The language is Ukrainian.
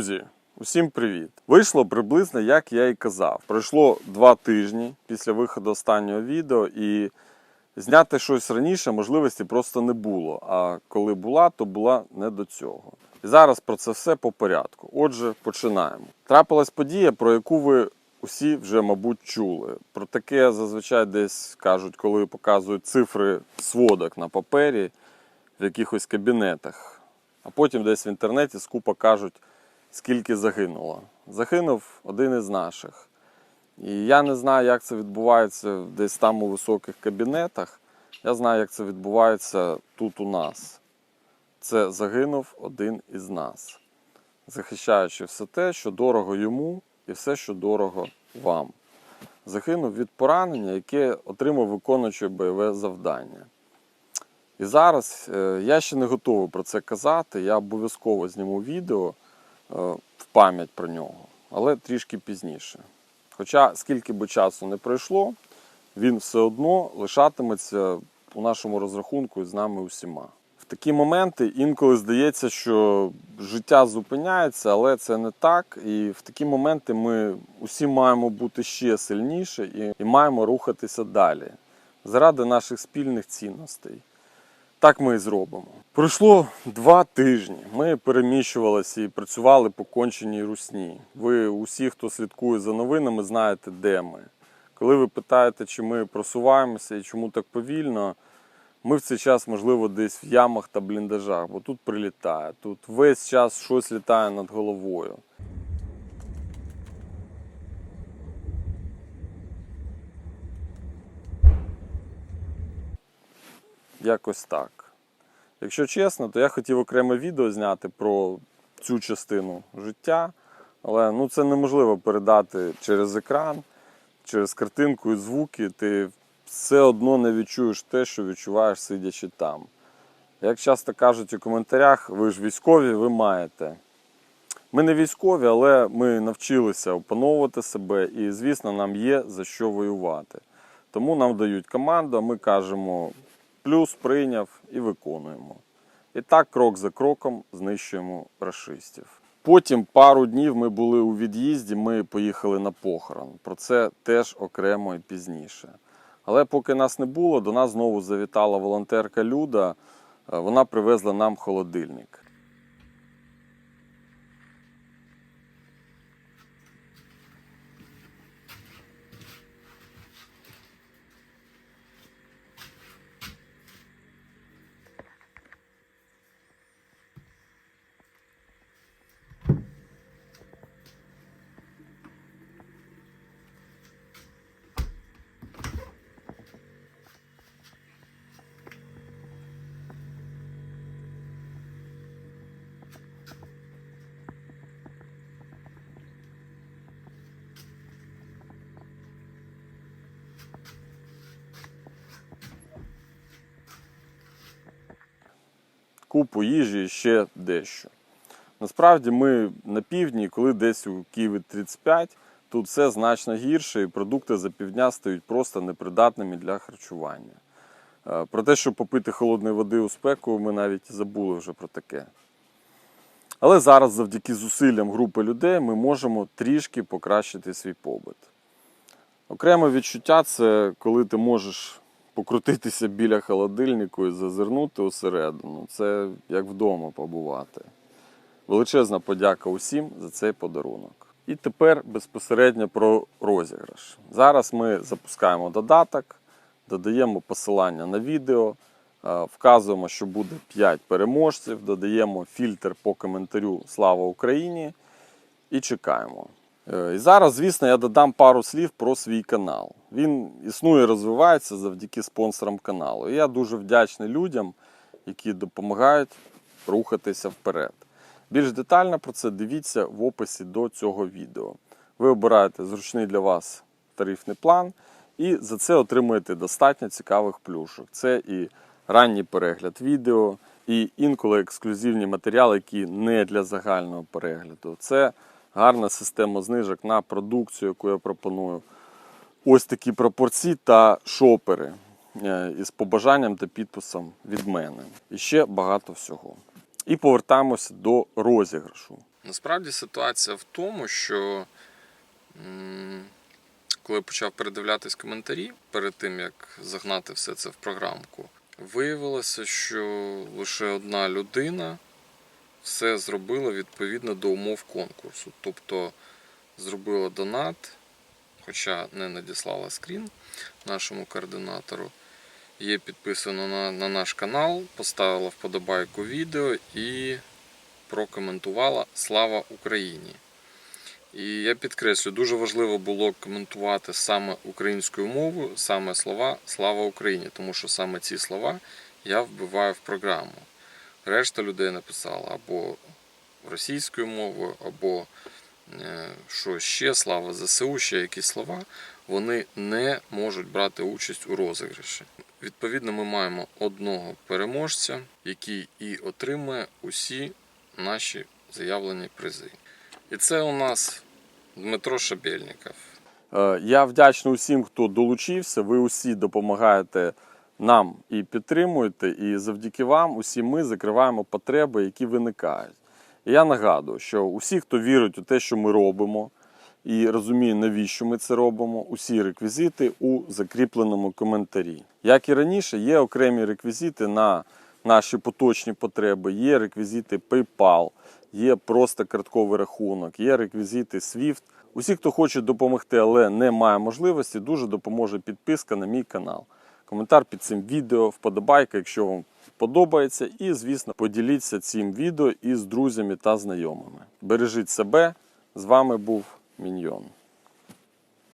Друзі, усім привіт! Вийшло приблизно як я і казав. Пройшло два тижні після виходу останнього відео, і зняти щось раніше можливості просто не було. А коли була, то була не до цього. І зараз про це все по порядку. Отже, починаємо. Трапилась подія, про яку ви усі вже, мабуть, чули. Про таке зазвичай десь кажуть, коли показують цифри сводок на папері в якихось кабінетах. А потім десь в інтернеті скупо кажуть, скільки загинуло. Загинув один із наших. І я не знаю, як це відбувається десь там у високих кабінетах. Я знаю, як це відбувається тут у нас. Це загинув один із нас, захищаючи все те, що дорого йому, і все, що дорого вам. Загинув від поранення, яке отримав виконуючи бойове завдання. І зараз е, я ще не готовий про це казати. Я обов'язково зніму відео в пам'ять про нього, але трішки пізніше. Хоча скільки би часу не пройшло, він все одно лишатиметься у нашому розрахунку з нами усіма. В такі моменти інколи здається, що життя зупиняється, але це не так. І в такі моменти ми усі маємо бути ще сильніше і, і маємо рухатися далі заради наших спільних цінностей. Так ми і зробимо. Пройшло два тижні. Ми переміщувалися і працювали по конченій русні. Ви усі, хто слідкує за новинами, знаєте, де ми. Коли ви питаєте, чи ми просуваємося і чому так повільно, ми в цей час, можливо, десь в ямах та бліндажах, бо тут прилітає. Тут весь час щось літає над головою. Якось так. Якщо чесно, то я хотів окреме відео зняти про цю частину життя, але ну, це неможливо передати через екран, через картинку і звуки. Ти все одно не відчуєш те, що відчуваєш, сидячи там. Як часто кажуть у коментарях, ви ж військові, ви маєте. Ми не військові, але ми навчилися опановувати себе, і, звісно, нам є за що воювати. Тому нам дають команду, а ми кажемо плюс прийняв і виконуємо. І так крок за кроком знищуємо рашистів. Потім пару днів ми були у від'їзді, ми поїхали на похорон. Про це теж окремо і пізніше. Але поки нас не було, до нас знову завітала волонтерка Люда. Е, Вона привезла нам холодильник. Купу їжі і ще дещо. Насправді ми на півдні, коли десь у Києві 35, тут все значно гірше, і продукти за півдня стають просто непридатними для харчування. Е, Про те, щоб попити холодної води у спеку, ми навіть забули вже про таке. Але зараз, завдяки зусиллям групи людей, ми можемо трішки покращити свій побут. Окреме відчуття це коли ти можеш покрутитися біля холодильнику і зазирнути усередину. Це як вдома побувати. Величезна подяка усім за цей подарунок. І тепер безпосередньо про розіграш. Зараз ми запускаємо додаток, додаємо посилання на відео, е, вказуємо, що буде 5 переможців, додаємо фільтр по коментарю Слава Україні і чекаємо. Е, І зараз, звісно, я додам пару слів про свій канал. Він існує, розвивається завдяки спонсорам каналу. І я дуже вдячний людям, які допомагають рухатися вперед. Більш детально про це дивіться в описі до цього відео. Ви обираєте зручний для вас тарифний план і за це отримуєте достатньо цікавих плюшок. Це і ранній перегляд відео, і інколи ексклюзивні матеріали, які не для загального перегляду. Це гарна система знижок на продукцію, яку я пропоную. Ось такі пропорції та шопери е, із побажанням та підписом від мене. І ще багато всього. І повертаємося до розіграшу. Насправді ситуація в тому, що коли я почав передивлятись коментарі перед тим, як загнати все це в програмку, виявилося, що лише одна людина все зробила відповідно до умов конкурсу. Тобто зробила донат, хоча не надіслала скрін нашому координатору. Є підписано на, на наш канал, поставила вподобайку відео і прокоментувала Слава Україні. І я підкреслю, дуже важливо було коментувати саме українською мовою, саме слова Слава Україні, тому що саме ці слова я вбиваю в програму. Решта людей написала або російською мовою, або е, що ще, слава ЗСУ, ще якісь слова, вони не можуть брати участь у розіграші. Відповідно, ми маємо одного переможця, який і отримує усі наші заявлені призи. І це у нас Дмитро Шабельников. Е, Я вдячний усім, хто долучився. Ви усі допомагаєте нам і підтримуєте. І завдяки вам усі ми закриваємо потреби, які виникають. І я нагадую, що усі, хто вірить у те, що ми робимо, і розуміє, навіщо ми це робимо, усі реквізити у закріпленому коментарі. Як і раніше, є окремі реквізити на наші поточні потреби, є реквізити PayPal, є просто картковий рахунок, є реквізити SWIFT. Усі, хто хоче допомогти, але не має можливості, дуже допоможе підписка на мій канал. Коментар під цим відео, вподобайка, якщо вам подобається. І, звісно, поділіться цим відео із друзями та знайомими. Бережіть себе. З вами був Міньйон.